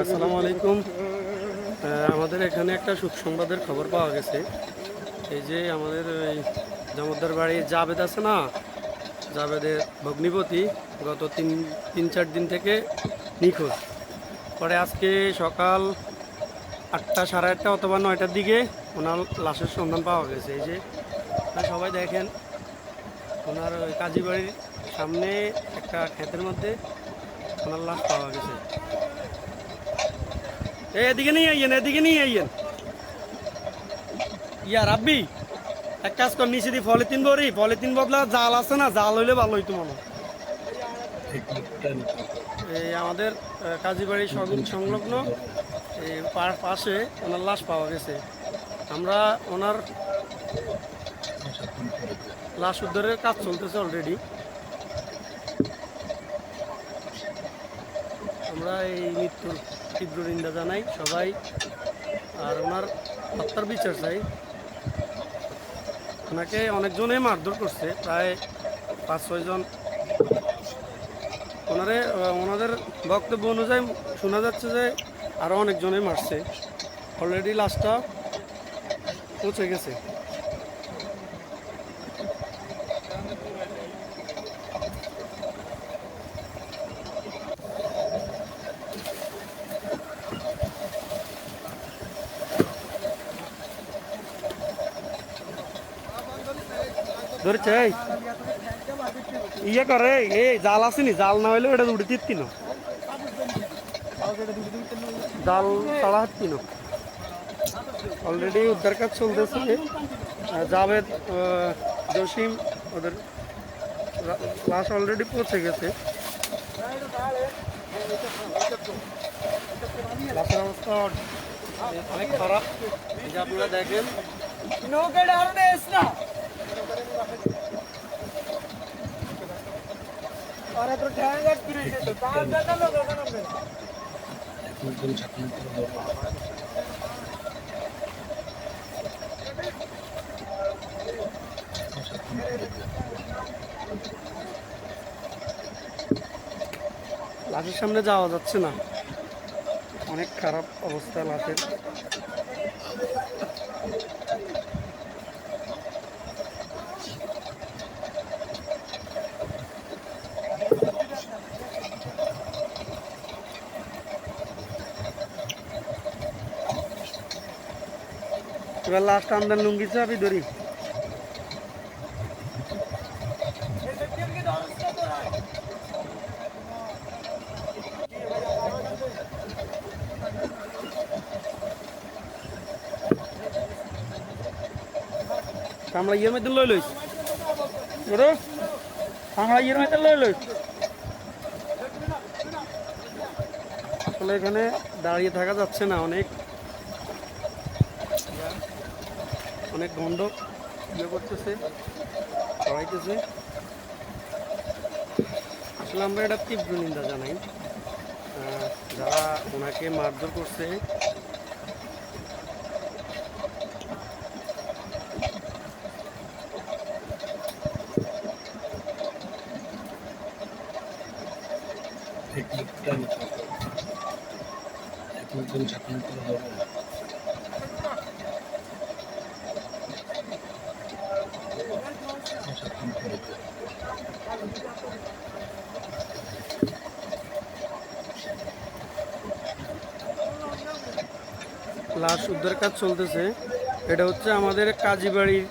আসসালামু আলাইকুম। আমাদের এখানে একটা সুখ সংবাদের খবর পাওয়া গেছে। এই যে আমাদের ওই জামুদ্দার বাড়ির জাবেদ আছে না? জাবেদের ভগ্নিপতি গত তিন তিন, চার দিন থেকে নিখোঁজ। পরে আজকে সকাল আটটা, সাড়ে আটটা অথবা নয়টার দিকে ওনার লাশের সন্ধান পাওয়া গেছে। এই যে সবাই দেখেন, ওনার ওই কাজী বাড়ির সামনে একটা ক্ষেতের মধ্যে ওনার লাশ পাওয়া গেছে। এদিকে নিয়ে আইয়েন, এদিকে নিয়ে আইয়েন। ইয়া রাব্বি, এক কাজ কর, নিচে দি পলিথিন বরি পলিথিন বদলা, জাল আছে না, জাল হইলে ভালো হইতো মনে এই আমাদের কাজীবাড়ি সংলগ্ন এই পাশে ওনার লাশ পাওয়া গেছে। আমরা ওনার লাশ উদ্ধারের কাজ চলতেছে অলরেডি আমরা এই মৃত্যুর তীব্র নিন্দা জানাই সবাই। আর ওনার হত্যার বিচার চাই। ওনাকে অনেকজনে মারধর করছে, প্রায় পাঁচ ছয়জন ওনারে ওনাদের বক্তব্য অনুযায়ী শোনা যাচ্ছে যে আরও অনেকজনে মারছে। অলরেডি লাশটা পৌঁছে গেছে। ধরেছে ইয়ে করে, এই জাল আসেনি, জাল না হইলে এটা উঠে দিতি না জাল ছাড়া হচ্ছি না অলরেডি উদ্ধার কাজ চলতেছে। জাভেদ জসিম, ওদের লাশ অলরেডি পৌঁছে গেছে। অবস্থা অনেক খারাপ। দেখেন। লাশের সামনে যাওয়া যাচ্ছে না। অনেক খারাপ অবস্থা লাশের। এবার লাস্ট আমদান লুঙ্গি চাবি ধরি। কামড়া ইয়ের মধ্যে লই লইস বড় কামড়া ইয়ের মধ্যে লই লইস আসলে এখানে দাঁড়িয়ে থাকা যাচ্ছে না অনেক। অনেক গন্ধ ইয়ে করতেছে, ছড়াইতেছে। আসলে আমরা এটা তীব্র নিন্দা জানাই। যারা ওনাকে মারধর করছে লাশ উদ্ধার কাজ চলতেছে। এটা হচ্ছে আমাদের কাজীবাড়ির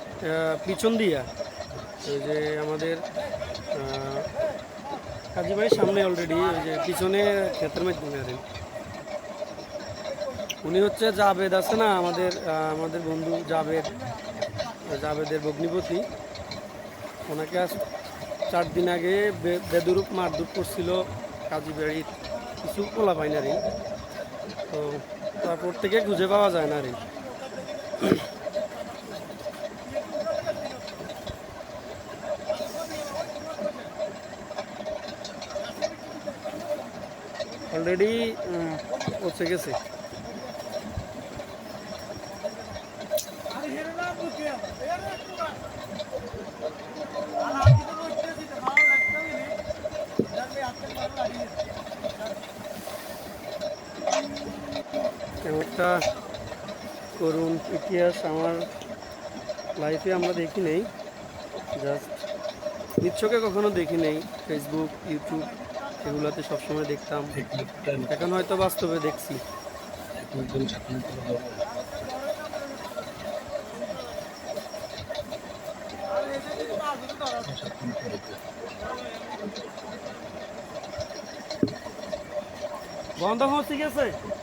পিছন দিয়া। ওই যে আমাদের আহ, কাজীবাড়ির সামনে অলরেডি ওই যে পিছনে ক্ষেতের মাধ্যমে আর উনি হচ্ছে জাবেদ আছে না আমাদের আমাদের বন্ধু জাবেদ জাবেদের ভগ্নিপতি। ওনাকে চার দিন আগে বেদুরূপ মারধর করছিল কাজীবাড়ির কিছু পোলা রে তো তারপর থেকে খুঁজে পাওয়া যায় না রে অলরেডি পৌঁছে গেছে আরে হেরে না বুঝে এরে একটু আর আজকে তো বুঝতেছি তো ভালো লাগছে না জানলে আজকে ভালো লাগে একটা করুণ ইতিহাস আমার লাইফে আমরা দেখি নেই জাস্ট নিচ্ছকে কখনো দেখি নেই ফেসবুক ইউটিউব এগুলোতে সবসময় দেখতাম। এখন হয়তো বাস্তবে দেখছি। বন্ধ হচ্ছে গেছে হুম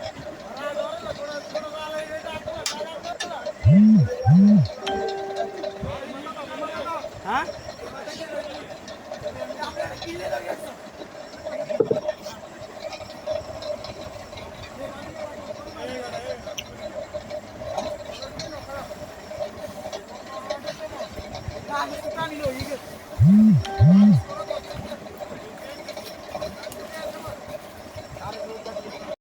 Ha?